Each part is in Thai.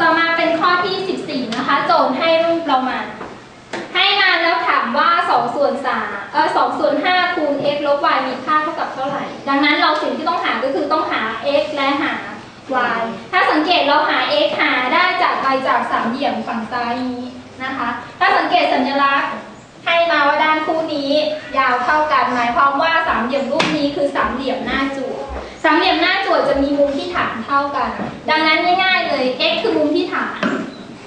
ต่อมาเป็นข้อที่ 14 นะคะ โจทย์ให้รูปเรามา ให้มาแล้วถามว่า2ส่วน3เออ2ส่วน5คูณ x ลบ y มีค่าเท่ากับเท่าไหร่ ดังนั้นเราสิ่งที่ต้องหาก็คือต้องหา x และหา y ถ้าสังเกตเราหา x หาได้จาก y จากสามเหลี่ยมฝั่งซ้ายนี้นะคะ ถ้าสังเกตสัญลักษณ์ ให้มาว่าด้านคู่นี้ ยาวเท่ากันหมายความว่าสามเหลี่ยมรูปนี้คือสามเหลี่ยมหน้าจั่วสามเหลี่ยมหน้าจั่วจะมีมุมที่ฐานเท่ากัน ดังนั้นง่ายๆเลย x คือมุมที่ฐาน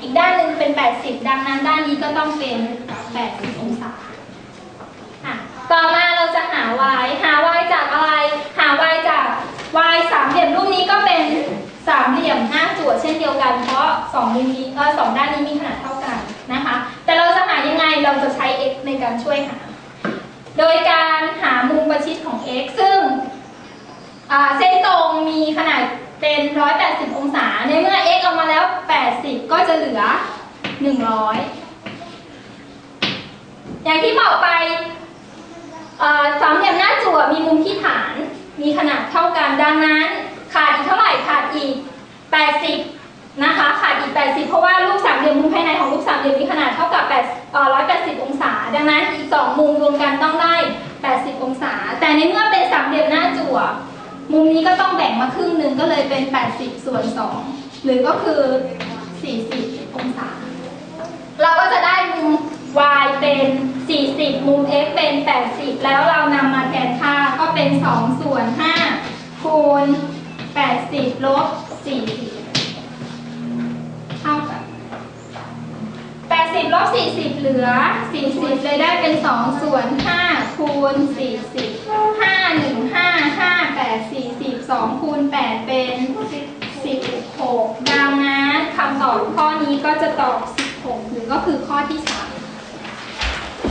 อีกด้านหนึ่งเป็น 80 ดังนั้นด้านนี้ก็ต้องเป็น 80 องศาอะต่อมาเราจะหา y หา y จากอะไร หา y จาก y สามเหลี่ยมรูปนี้ก็เป็นสามเหลี่ยมหน้าจั่วเช่นเดียวกัน เพราะสองมุมนี้สองด้านนี้มีขนาดเท่ากันนะคะ แต่เราจะหายังไงเราจะใช้ x ในการช่วยหา โดยการหามุมประชิดของ x ซึ่งเส้นตรงมีขนาดเป็น 180 องศา ในเมื่อ x ออกมาแล้ว 80 ก็จะเหลือ 100 อย่างที่บอกไปสามเหลี่ยมหน้าจั่วมีมุมที่ฐาน มีขนาดเท่ากัน ดังนั้น ขาดอีกเท่าไหร่ ขาดอีก 80 นะคะ ขาดอีก 80 เพราะว่ารูปสามเหลี่ยมมุมภายในของรูปสามเหลี่ยมมีขนาดเท่ากับ8 180 องศา ดังนั้นอีก 2 มุมรวมกันต้องได้ 80 องศา แต่ในเมื่อเป็นสามเหลี่ยมหน้าจั่ว มุมนี้ก็ต้องแบ่งมาครึ่งหนึ่งก็เลยเป็น 80 ส่วน 2 หรือก็คือ 40 องศา เราก็จะได้มุม y เป็น 40 มุม x เป็น 80 แล้วเรานำมาแทนค่าก็เป็น 2 ส่วน 5 คูณ 80 ลบ 40 เท่ากับ 80 ลบ40 เหลือ 40 เลยได้เป็น 2 ส่วน 5 คูณ 40 5 1 5 5 8 40 2 คูณ 8 เป็น 16 ดังนั้นคำตอบข้อนี้ก็จะตอบ 16 หรือก็คือข้อที่ 3